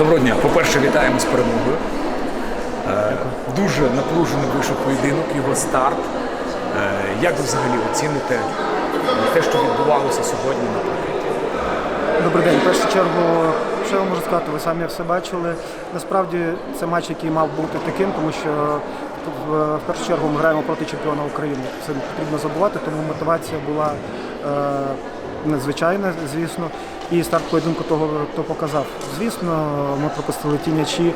Доброго дня. По-перше, вітаємо з перемогою. Е, Дуже напружений вийшов поєдинок, його старт. Е, Як ви взагалі оціните те, що відбувалося сьогодні на паркеті? Добрий день. В першу чергу, що я можу сказати, ви самі все бачили. Насправді це матч, який мав бути таким, тому що в, першу чергу ми граємо проти чемпіона України. Це не потрібно забувати, тому мотивація була е, надзвичайна, звісно. І старт поєдинку того то показав. Звісно, ми пропустили ті м'ячі, е,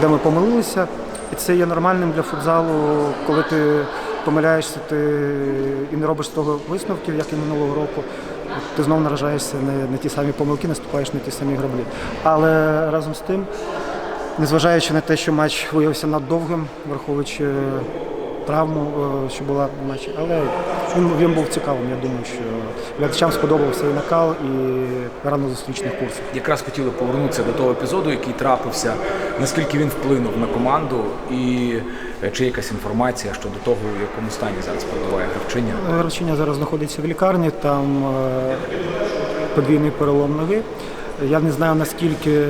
де ми помилилися. І це є нормальним для футзалу, коли ти помиляєшся, ти і не робиш з того висновків, як і минулого року. Ти знову наражаєшся на, на ті самі помилки, наступаєш на ті самі граблі. Але разом з тим, незважаючи на те, що матч виявився наддовгим, враховуючи травму, е, що була в матчі, але він, він був цікавим. Я думаю, що глядачам сподобався і накал, і рано зустрічних курсів. Якраз хотіли повернутися до того епізоду, який трапився, наскільки він вплинув на команду, і е, чи якась інформація щодо того, в якому стані зараз перебуває гравчиня. Гравчиня зараз знаходиться в лікарні, там е, подвійний перелом ноги. Я не знаю наскільки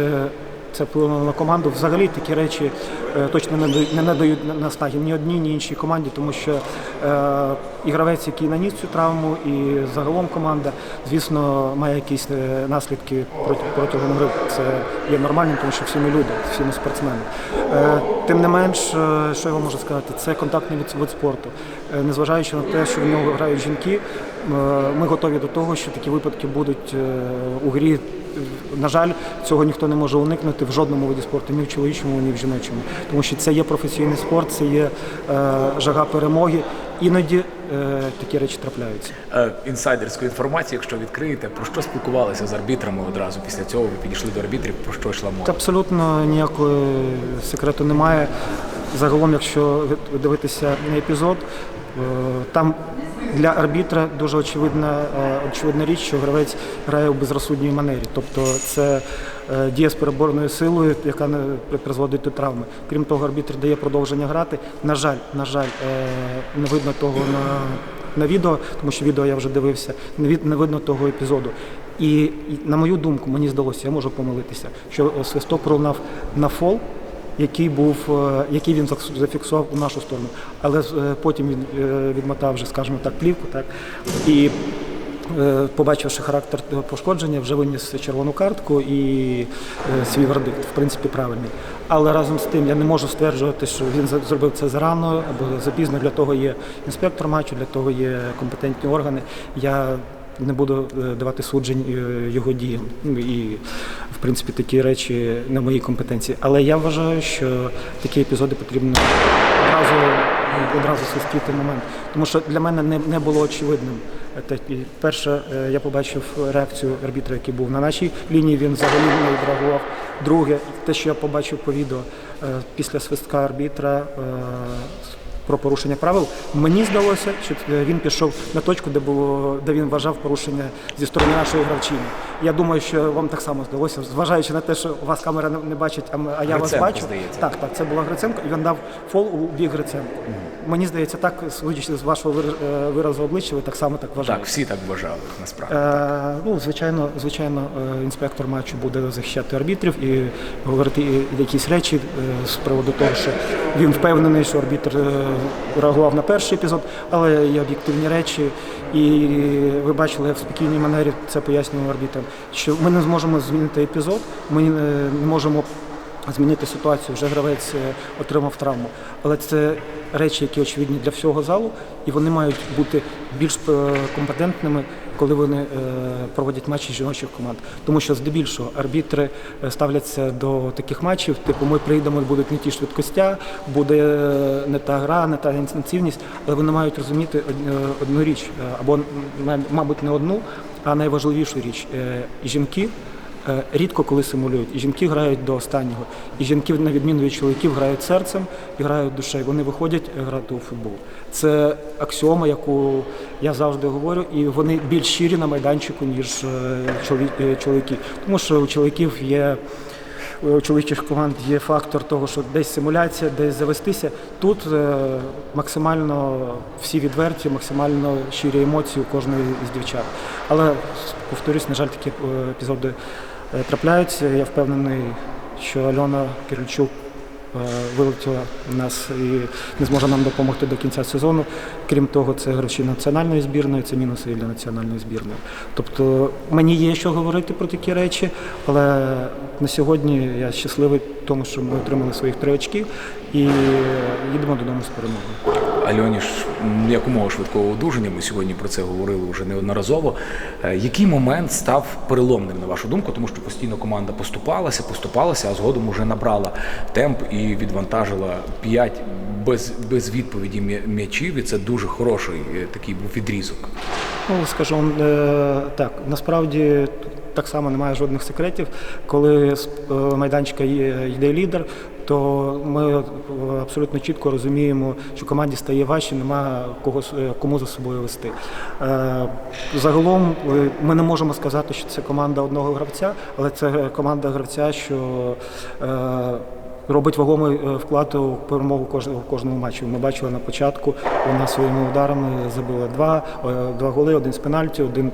це вплинуло на команду. Взагалі такі речі е, точно не надають на- наснаги ні одній, ні іншій команді, тому що е, і гравець, який наніс цю травму, і загалом команда, звісно, має якісь е, наслідки протягом гри. Це є нормальним, тому що всі ми люди, всі ми спортсмени. Е, Тим не менш, е, що я вам можу сказати, це контактний вид спорту. Е, Незважаючи на те, що в нього грають жінки, е, ми готові до того, що такі випадки будуть е, у грі. На жаль, цього ніхто не може уникнути в жодному виді спорту, ні в чоловічому, ні в жіночому. Тому що це є професійний спорт, це є е, жага перемоги. Іноді е, такі речі трапляються. Е, Інсайдерську інформацію, якщо відкриєте, про що спілкувалися з арбітрами одразу після цього, ви підійшли до арбітрів, про що йшла мова? Та абсолютно ніякого секрету немає. Загалом, якщо ви- дивитися на епізод, е, там для арбітра дуже очевидна, е, очевидна річ, що гравець грає у безрозсудній манері. Тобто це е, дія з переборною силою, яка не призводить до травми. Крім того, арбітр дає продовження грати. На жаль, на жаль, е, не видно того на, на відео, тому що відео я вже дивився, не, видно того епізоду. І, на мою думку, мені здалося, я можу помилитися, що свисток пролунав на фол, який був, е, який він зафіксував у нашу сторону. Але е, потім він е, відмотав вже, скажімо так, плівку, так і. Побачивши характер пошкодження, вже виніс червону картку і свій вердикт, в принципі, правильний. Але разом з тим я не можу стверджувати, що він зробив це зарано або запізно. Для того є інспектор матчу, для того є компетентні органи. Я не буду е, давати суджень е, його діям. Ну, І, в принципі, такі речі не моїй компетенції. Але я вважаю, що такі епізоди потрібно одразу, одразу свистіти момент. Тому що для мене не, не було очевидним. Перше, е, я побачив реакцію арбітра, який був на нашій лінії, він взагалі не відреагував. Друге, те, що я побачив по відео після свистка арбітра. Про порушення правил. Мені здалося, що е, він пішов на точку, де було, де він вважав порушення зі сторони нашої гравчині. Я думаю, що вам так само здалося, зважаючи на те, що вас камера не- бачить, а, я вас бачу. здається. Так, так, це була Гриценко, і він дав фол у бік Гриценко. Мені здається, так, судячи з вашого е, виразу обличчя, ви так само так вважаєте. Так, всі так вважали, насправді. Е, ну, звичайно, звичайно, е, інспектор матчу буде захищати арбітрів і говорити якісь речі е, з приводу того, що він впевнений, що арбітр реагував на перший епізод, але є об'єктивні речі. І ви бачили, як в спокійній манері це пояснював арбітрам, що ми не зможемо змінити епізод, ми е, не можемо змінити ситуацію. Вже гравець е, отримав травму. Але це речі, які очевидні для всього залу, і вони мають бути більш е, компетентними, коли вони проводять матчі жіночих команд. Тому що здебільшого арбітри ставляться до таких матчів, типу ми прийдемо, будуть не ті швидкостя, буде не та гра, не та інтенсивність, але вони мають розуміти одну річ, або мабуть не одну, а найважливішу річ. Е, Жінки Е, рідко коли симулюють. І жінки грають до останнього. І жінки, на відміну від чоловіків, грають серцем і грають душею. Вони виходять е, грати у футбол. Це аксіома, яку я завжди говорю, і вони більш щирі на майданчику, ніж чоловіки. Тому що у чоловіків є. У чоловічих команд є фактор того, що десь симуляція, десь завестися. Тут е, максимально всі відверті, максимально щирі емоції у кожної з дівчат. Але повторюсь, на жаль, такі е, епізоди е, трапляються. Я впевнений, що Альона Кирильчук вилетіла в нас і не зможе нам допомогти до кінця сезону. Крім того, це гроші національної збірної, це мінуси для національної збірної. Тобто мені є що говорити про такі речі, але на сьогодні я щасливий тому, що ми отримали своїх три очки і їдемо додому з перемогою. Альоні якомога швидкого одужання. Ми сьогодні про це говорили вже неодноразово. Е, Який момент став переломним на вашу думку? Тому що постійно команда поступалася, поступалася, а згодом уже набрала темп і відвантажила п'ять без, без відповіді м'ячів. І це дуже хороший е, такий був відрізок. Ну, скажу е, так, насправді так само немає жодних секретів. Коли з майданчика є- йде лідер, то ми е, абсолютно чітко розуміємо, що команді стає важче, немає кого, е, кому за собою вести. Е, Загалом ми не можемо сказати, що це команда одного гравця, але це команда гравця, що робить вагомий вклад у перемогу кожного кожному матчі. Ми бачили на початку, вона своїми ударами забила два, два голи, один з пенальті, один.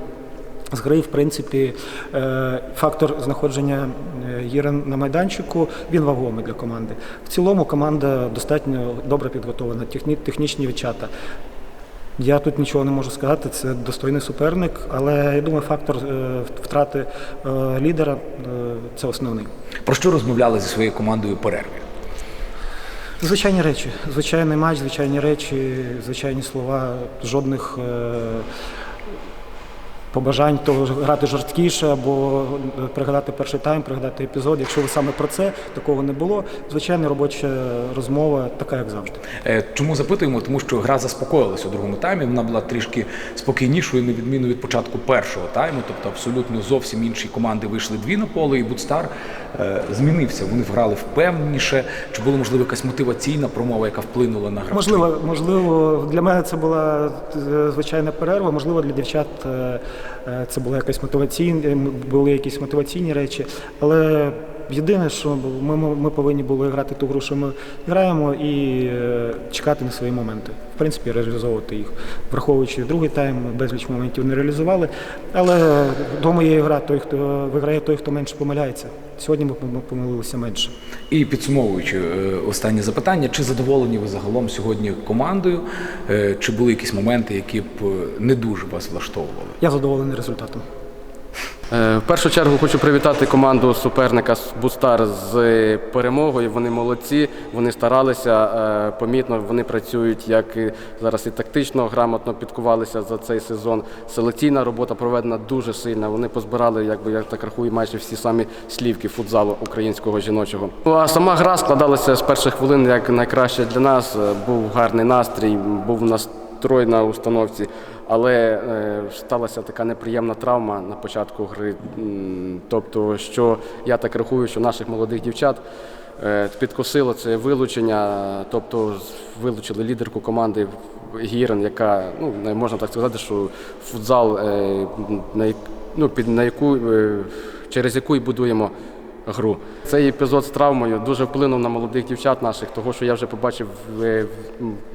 З гри, в принципі, е, фактор знаходження е, Єрен на майданчику він вагомий для команди. В цілому команда достатньо добре підготовлена, техні- технічні відчата. Я тут нічого не можу сказати, це достойний суперник, але я думаю, фактор е, втрати лідера це основний. Про що розмовляли зі своєю командою перерві? Звичайні речі, звичайний матч, звичайні речі, звичайні слова, жодних е, побажань того грати жорсткіше або е, пригадати перший тайм, пригадати епізод. Якщо ви саме про це, такого не було. Звичайна робоча розмова, така як завжди. Е, Чому запитуємо? Тому що гра заспокоїлася у другому таймі. Вона була трішки спокійнішою, на відміну від початку першого тайму. Тобто абсолютно зовсім інші команди вийшли дві на поле, і Будстар е, змінився. Вони грали впевненіше. Чи була можливо якась мотиваційна промова, яка вплинула на гравців? Можливо, можливо, для мене це була звичайна перерва. Можливо, для дівчат це була якась мотиваційні, були якісь мотиваційні речі. Але єдине, що ми, ми повинні були грати ту гру, що ми граємо, і е, чекати на свої моменти. В принципі, реалізовувати їх, враховуючи другий тайм, безліч моментів не реалізували. Але вдома є гра, той, хто виграє, той, хто менше помиляється. Сьогодні ми помилилися менше. І підсумовуючи е, останнє запитання, чи задоволені ви загалом сьогодні командою? Е, Чи були якісь моменти, які б не дуже вас влаштовували? Я задоволений результатом. Е, В першу чергу хочу привітати команду суперника Бустар з перемогою. Вони молодці, вони старалися е, помітно. Вони працюють як зараз і тактично, грамотно підкувалися за цей сезон. Селекційна робота проведена дуже сильна. Вони позбирали, якби я так рахую, майже всі самі слівки футзалу українського жіночого. Ну а сама гра складалася з перших хвилин як найкраще для нас. Е, Був гарний настрій, був настрой на установці. Але е, сталася така неприємна травма на початку гри. Тобто, що я так рахую, що наших молодих дівчат е, підкосило це вилучення, тобто вилучили лідерку команди Гірен, яка ну можна так сказати, що футзал, е, на, ну, під на яку через яку і будуємо гру. Цей епізод з травмою дуже вплинув на молодих дівчат наших, того що я вже побачив в, в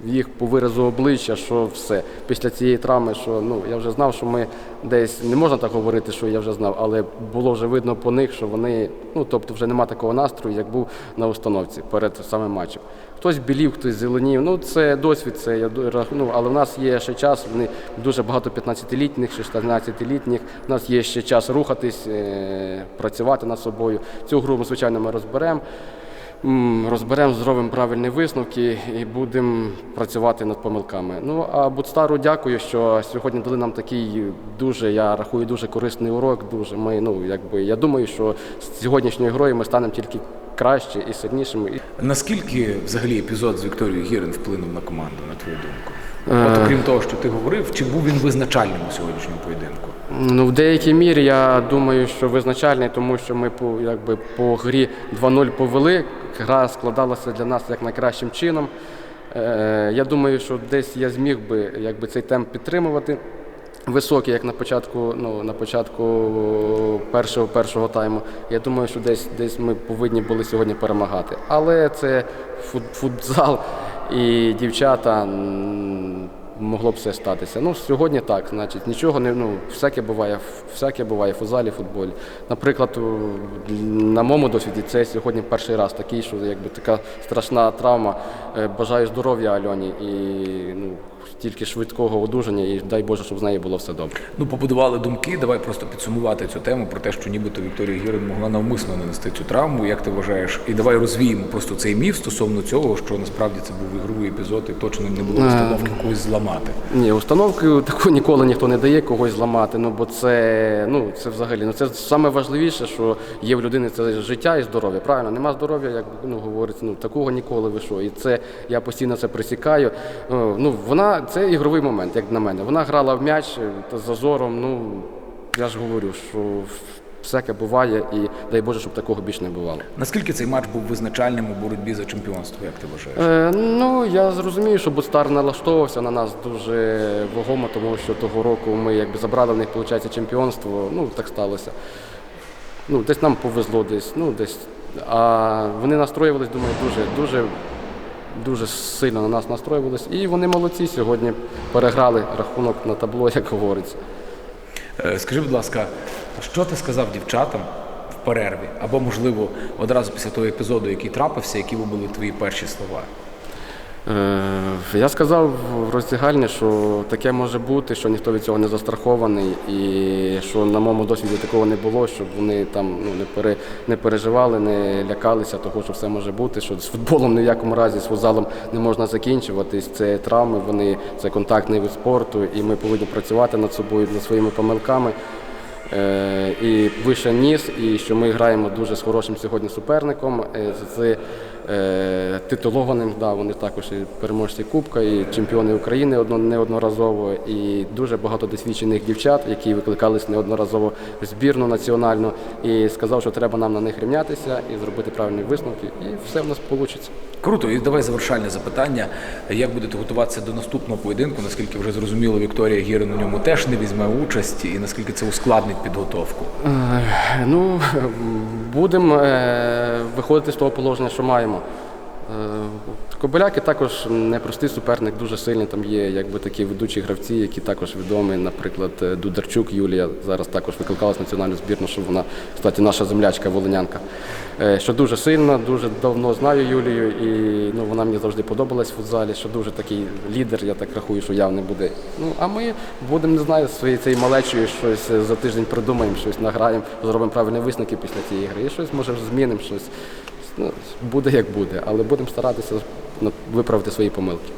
їх по виразу обличчя, що все після цієї травми, що ну я вже знав, що ми десь не можна так говорити, що я вже знав, але було вже видно по них, що вони, ну тобто, вже нема такого настрою, як був на установці перед самим матчем. Хтось білів, хтось зеленів. Ну це досвід, це я ну, але в нас є ще час. Вони дуже багато 15-літніх, 16-літніх. У нас є ще час рухатись, е, працювати над собою. Цю гру звичайно ми розберемо. Розберемо, зробимо правильні висновки і будемо працювати над помилками. Ну а Будстару дякую, що сьогодні дали нам такий дуже, я рахую, дуже корисний урок. Дуже ми, ну якби я думаю, що з сьогоднішньою грою ми станемо тільки краще і сильнішими. Наскільки взагалі епізод з Вікторією Гірин вплинув на команду, на твою думку? От окрім того, що ти говорив, чи був він визначальним у сьогоднішньому поєдинку? Ну, в деякій мірі я думаю, що визначальний, тому що ми по, якби, по грі 2-0 повели. Гра складалася для нас як найкращим чином. Е, я думаю, що десь я зміг би якби, цей темп підтримувати. Високий, як на початку, ну, на початку першого, першого тайму. Я думаю, що десь, десь ми повинні були сьогодні перемагати. Але це фут, футзал і дівчата. могло б все статися. Ну, сьогодні так, значить, нічого не ну, всяке буває, всяке буває в футзалі, футболі. Наприклад, на моєму досвіді це сьогодні перший раз такий, що якби така страшна травма. Е, Бажаю здоров'я Альоні і ну, тільки швидкого одужання, і дай Боже, щоб з нею було все добре. Ну, побудували думки. Давай просто підсумувати цю тему про те, що нібито Вікторія Гірин могла навмисно нанести цю травму. Як ти вважаєш? І давай розвіємо просто цей міф стосовно цього, що насправді це був ігровий епізод, і точно не було установки когось зламати. Ні, установки таку ніколи ніхто не дає когось зламати. Ну бо це ну це взагалі ну це саме важливіше, що є в людини це життя і здоров'я. Правильно, нема здоров'я, як ну говориться, ну такого ніколи ви що. І це я постійно це присікаю. Е, Ну вона це ігровий момент, як на мене. Вона грала в м'яч е, та з зазором. Ну я ж говорю, що всяке буває, і дай Боже, щоб такого більше не бувало. Наскільки цей матч був визначальним у боротьбі за чемпіонство, як ти вважаєш? Е, ну, я зрозумію, що Будстар налаштовувався на нас дуже вагомо, тому що того року ми якби забрали в них, виходить, чемпіонство. Ну, так сталося. Ну, десь нам повезло десь, ну, десь. А вони настроювались, думаю, дуже, дуже, дуже сильно на нас настроювались. І вони молодці сьогодні переграли рахунок на табло, як говориться. Е, Скажи, будь ласка, що ти сказав дівчатам в перерві? Або, можливо, одразу після того епізоду, який трапився, які були твої перші слова? Е, Я сказав в роздягальні, що таке може бути, що ніхто від цього не застрахований, і що на моєму досвіді такого не було, щоб вони там ну, не, пере, не переживали, не лякалися того, що все може бути, що з футболом ні в якому разі з футзалом не можна закінчуватись. Це травми, вони це контактний вид спорту, і ми повинні працювати над собою, над своїми помилками. Е, і вище ніс, і що ми граємо дуже з хорошим сьогодні суперником, з е, титулованим. Да, вони також і переможці Кубка, і чемпіони України неодноразово, і дуже багато досвідчених дівчат, які викликались неодноразово в збірну національну. І сказав, що треба нам на них рівнятися і зробити правильні висновки, і все в нас вийде. Круто, і давай завершальне запитання. Як будете готуватися до наступного поєдинку? Наскільки вже зрозуміло, Вікторія Гірин у ньому теж не візьме участь, і наскільки це ускладнить підготовку? Е, Ну, будемо е, виходити з того положення, що маємо. Е, Кобиляки також непростий суперник, дуже сильний. Там є якби такі ведучі гравці, які також відомі. Наприклад, е, Дударчук Юлія зараз також викликалась в національну збірну, що вона, кстати, наша землячка волинянка. Е, Що дуже сильно, дуже давно знаю Юлію, і ну, вона мені завжди подобалась в футзалі, що дуже такий лідер, я так рахую, що явний буде. Ну, а ми будемо, не знаю, своєю цією малечою щось за тиждень придумаємо, щось награємо, зробимо правильні висновки після цієї гри. І щось може змінимо, щось. Ну, буде як буде, але будемо старатися виправити свої помилки.